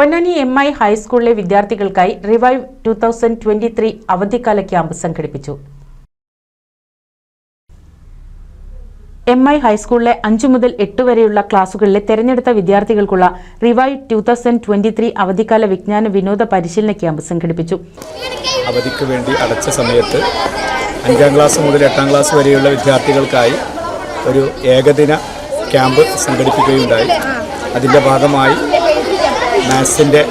Ponnani M I ഹൈസ്കൂളിലെ വിദ്യാർത്ഥികൾക്കായി revive two thousand twenty three അവധിക്കാല ക്യാമ്പ് സംഘടിപ്പിച്ചു. എം ഐ ഹൈസ്കൂളിലെ അഞ്ചു മുതൽ എട്ട് വരെയുള്ള ക്ലാസുകളിലെ തെരഞ്ഞെടുത്ത വിദ്യാർത്ഥികൾക്കുള്ള revive two thousand twenty three അവധിക്കാല വിജ്ഞാന വിനോദ പരിശീലന ക്യാമ്പ് സംഘടിപ്പിച്ചു. അവധിക്ക് വേണ്ടി അടച്ച സമയത്ത് അഞ്ചാം ക്ലാസ് മുതൽ എട്ടാം ക്ലാസ് വരെയുള്ള വിദ്യാർത്ഥികൾക്കായി ഒരു ഏകദിന ക്യാമ്പ് സംഘടിപ്പിക്കുകയുണ്ടായി. അതിന്റെ ഭാഗമായി മാത്സിന്റെ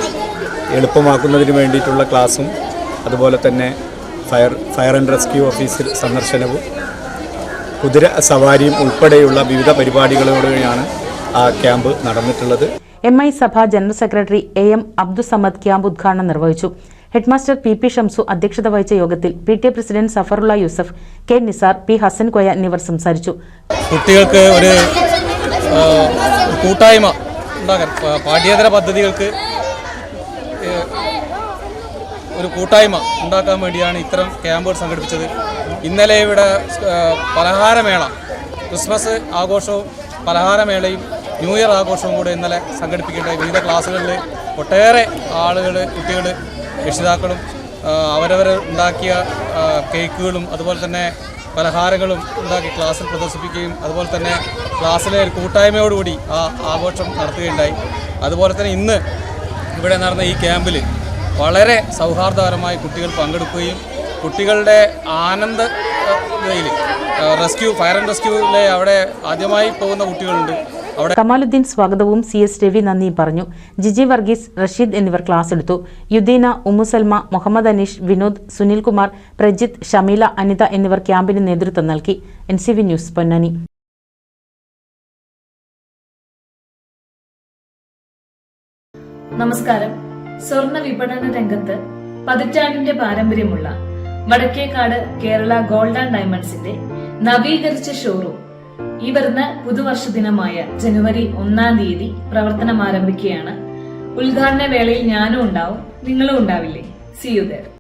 എളുപ്പമാക്കുന്നതിന് വേണ്ടിയിട്ടുള്ള ക്ലാസ്സും അതുപോലെ തന്നെ ഫയർ ഫയർ ആൻഡ് റെസ്ക്യൂ ഓഫീസിൽ സന്ദർശനവും കുതിര സവാരിയും ഉൾപ്പെടെയുള്ള വിവിധ പരിപാടികളോടെയാണ് ആ ക്യാമ്പ് നടന്നിട്ടുള്ളത്. എം ഐ സഭ general secretary A M Abdussamad camp ഉദ്ഘാടനം നിർവഹിച്ചു. ഹെഡ്മാസ്റ്റർ പി പി ഷംസു അധ്യക്ഷത വഹിച്ച യോഗത്തിൽ P T A president Safarulla Yusuf K Nisar P Hasan Koya എന്നിവർ സംസാരിച്ചു. കുട്ടികൾക്ക് ഒരു കൂട്ടായ്മ ഉണ്ടാകാൻ പാഠ്യേതര പദ്ധതികൾക്ക് ഒരു കൂട്ടായ്മ ഉണ്ടാക്കാൻ വേണ്ടിയാണ് ഇത്തരം ക്യാമ്പുകൾ സംഘടിപ്പിച്ചത്. ഇന്നലെ ഇവിടെ പലഹാരമേള ക്രിസ്മസ് ആഘോഷവും പലഹാരമേളയും ന്യൂ ഇയർ ആഘോഷവും കൂടെ ഇന്നലെ സംഘടിപ്പിക്കേണ്ട വിവിധ ക്ലാസ്സുകളിൽ ഒട്ടേറെ ആളുകൾ കുട്ടികൾ രക്ഷിതാക്കളും അവരവർ ഉണ്ടാക്കിയ കേക്കുകളും അതുപോലെ തന്നെ പലഹാരങ്ങളും ഉണ്ടാക്കി ക്ലാസ്സിൽ പ്രദർശിപ്പിക്കുകയും അതുപോലെ തന്നെ ക്ലാസ്സിലെ ഒരു കൂട്ടായ്മയോടുകൂടി ആ ആഘോഷം നടത്തുകയുണ്ടായി. അതുപോലെ തന്നെ ഇന്ന് ഇവിടെ നടന്ന ഈ ക്യാമ്പിൽ വളരെ സൗഹാർദ്ദപരമായി കുട്ടികൾ പങ്കെടുക്കുകയും കുട്ടികളുടെ ആനന്ദ റെസ്ക്യൂ ഫയർ ആൻഡ് റെസ്ക്യൂവിലെ അവിടെ ആദ്യമായി പോകുന്ന കുട്ടികളുണ്ട്. കമാലുദ്ദീൻ സ്വാഗതവും സി എസ് രവി നന്ദിയും പറഞ്ഞു. ജിജി വർഗീസ് റഷീദ് എന്നിവർ ക്ലാസ് എടുത്തു. യുദീന ഉമ്മുസൽമ മുഹമ്മദ് അനീഷ് വിനോദ് സുനിൽകുമാർ പ്രജിത്ത് ഷമീല അനിത എന്നിവർ ക്യാമ്പിന് നേതൃത്വം നൽകി. N C V news Ponnani. നമസ്കാരം. സ്വർണ വിപണന രംഗത്ത് പതിറ്റാണ്ടിന്റെ പാരമ്പര്യമുള്ള വടക്കേക്കാട് കേരള ഗോൾഡ് ആൻഡ് ഡയമണ്ട്സിന്റെ നവീകരിച്ച ഷോറൂം ഈ വരുന്ന പുതുവർഷ ദിനമായ ജനുവരി ഒന്നാം തീയതി പ്രവർത്തനം ആരംഭിക്കുകയാണ് ഉദ്ഘാടന വേളയിൽ ഞാനും ഉണ്ടാവും നിങ്ങളും ഉണ്ടാവില്ലേ? C you there